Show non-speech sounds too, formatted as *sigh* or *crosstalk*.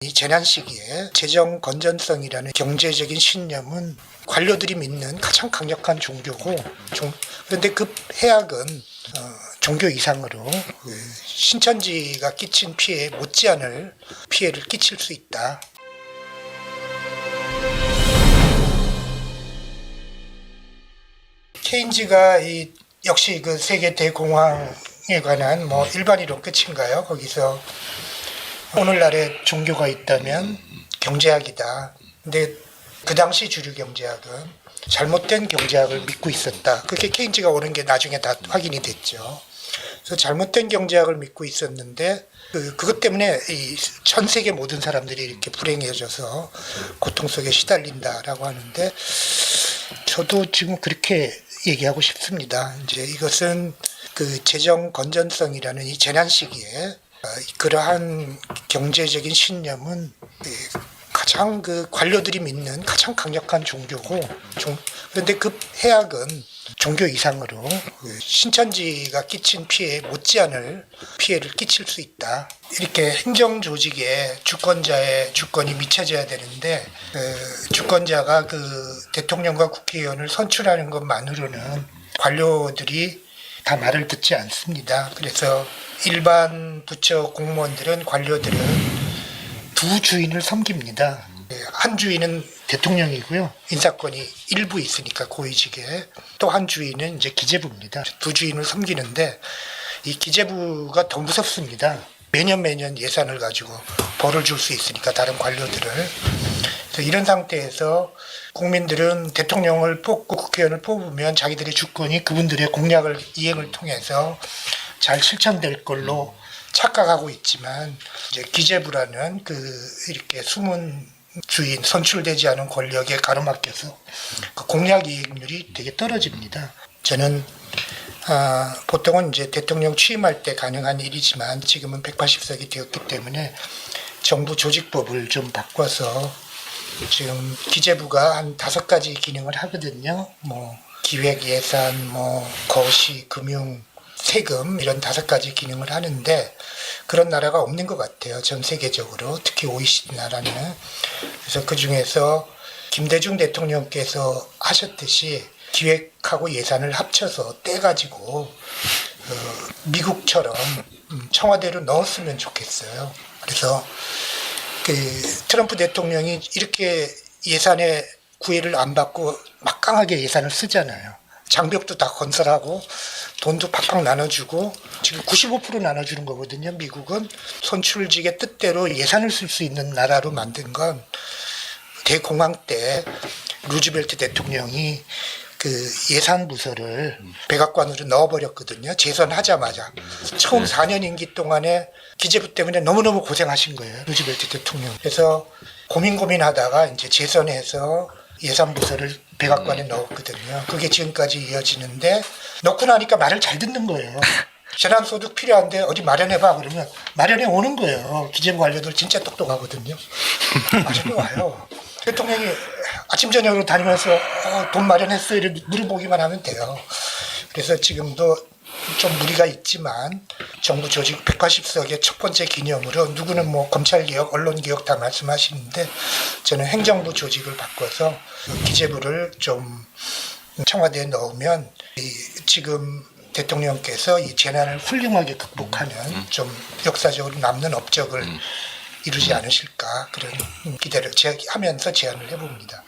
이 재난 시기에 재정 건전성이라는 경제적인 신념은 관료들이 믿는 가장 강력한 종교고 종- 그런데 그 해악은 어, 종교 이상으로 그 신천지가 끼친 피해 못지않을 피해를 끼칠 수 있다. 케인즈가 이 역시 그 세계 대공황에 관한 뭐 일반 이론 끝인가요? 거기서 오늘날의 종교가 있다면 경제학이다. 근데 그 당시 주류 경제학은 잘못된 경제학을 믿고 있었다. 그게 케인즈가 오는 게 나중에 다 확인이 됐죠. 그래서 잘못된 경제학을 믿고 있었는데 그, 그것 때문에 이 전 세계 모든 사람들이 이렇게 불행해져서 고통 속에 시달린다라고 하는데 저도 지금 그렇게 얘기하고 싶습니다. 이제 이것은 그 재정 건전성이라는 이 재난 시기에 어, 그러한 경제적인 신념은 그 가장 그 관료들이 믿는 가장 강력한 종교고 종, 그런데 그 해악은 종교 이상으로 그 신천지가 끼친 피해 못지않을 피해를 끼칠 수 있다. 이렇게 행정 조직에 주권자의 주권이 미쳐져야 되는데 그 주권자가 그 대통령과 국회의원을 선출하는 것만으로는 관료들이 다 말을 듣지 않습니다. 그래서 일반 부처 공무원들은 관료들은 두 주인을 섬깁니다. 예, 한 주인은 대통령이고요. 인사권이 일부 있으니까 고위직에 또 한 주인은 이제 기재부입니다. 두 주인을 섬기는데 이 기재부가 더 무섭습니다. 매년 매년 예산을 가지고 벌을 줄 수 있으니까 다른 관료들을 이런 상태에서 국민들은 대통령을 뽑고 국회의원을 뽑으면 자기들의 주권이 그분들의 공약을 이행을 통해서 잘 실천될 걸로 착각하고 있지만 이제 기재부라는 그 이렇게 숨은 주인 선출되지 않은 권력에 가로막혀서 그 공약 이행률이 되게 떨어집니다. 저는 아, 보통은 이제 대통령 취임할 때 가능한 일이지만 지금은 180석이 되었기 때문에 정부 조직법을 좀 바꿔서 지금 기재부가 한 다섯 가지 기능을 하거든요. 뭐 기획 예산, 뭐 거시, 금융, 세금 이런 다섯 가지 기능을 하는데 그런 나라가 없는 것 같아요. 전 세계적으로 특히 OECD 나라는 그래서 그 중에서 김대중 대통령께서 하셨듯이 기획하고 예산을 합쳐서 떼가지고 어, 미국처럼 음, 청와대로 넣었으면 좋겠어요. 그래서 그 트럼프 대통령이 이렇게 예산에 구애를 안 받고 막강하게 예산을 쓰잖아요. 장벽도 다 건설하고 돈도 팍팍 나눠주고 지금 95% 나눠주는 거거든요. 미국은 선출직의 뜻대로 예산을 쓸 수 있는 나라로 만든 건 대공황 때 루즈벨트 대통령이 그 예산 부서를 백악관으로 넣어버렸거든요. 재선하자마자 처음 4년 임기 동안에 기재부 때문에 너무너무 고생하신 거예요. 루즈벨트 대통령. 그래서 고민 고민하다가 이제 재선해서 예산 부서를 백악관에 넣었거든요. 그게 지금까지 이어지는데 넣고 나니까 말을 잘 듣는 거예요. *laughs* 재난소득 필요한데 어디 마련해봐 그러면 마련해 오는 거예요. 기재부 관료들 진짜 똑똑하거든요. *laughs* 마련해 와요. 대통령이 아침 저녁으로 다니면서 어, 돈 마련했어 이렇게 물어보기만 하면 돼요. 그래서 지금도 좀 무리가 있지만 정부 조직 180석의 첫 번째 기념으로 누구는 뭐 검찰개혁, 언론개혁 다 말씀하시는데 저는 행정부 조직을 바꿔서 그 기재부를 좀 청와대에 넣으면 이 지금 대통령께서 이 재난을 훌륭하게 극복하는 좀 역사적으로 남는 업적을 이루지 않으실까 그런 기대를 제- 하면서 제안을 해봅니다.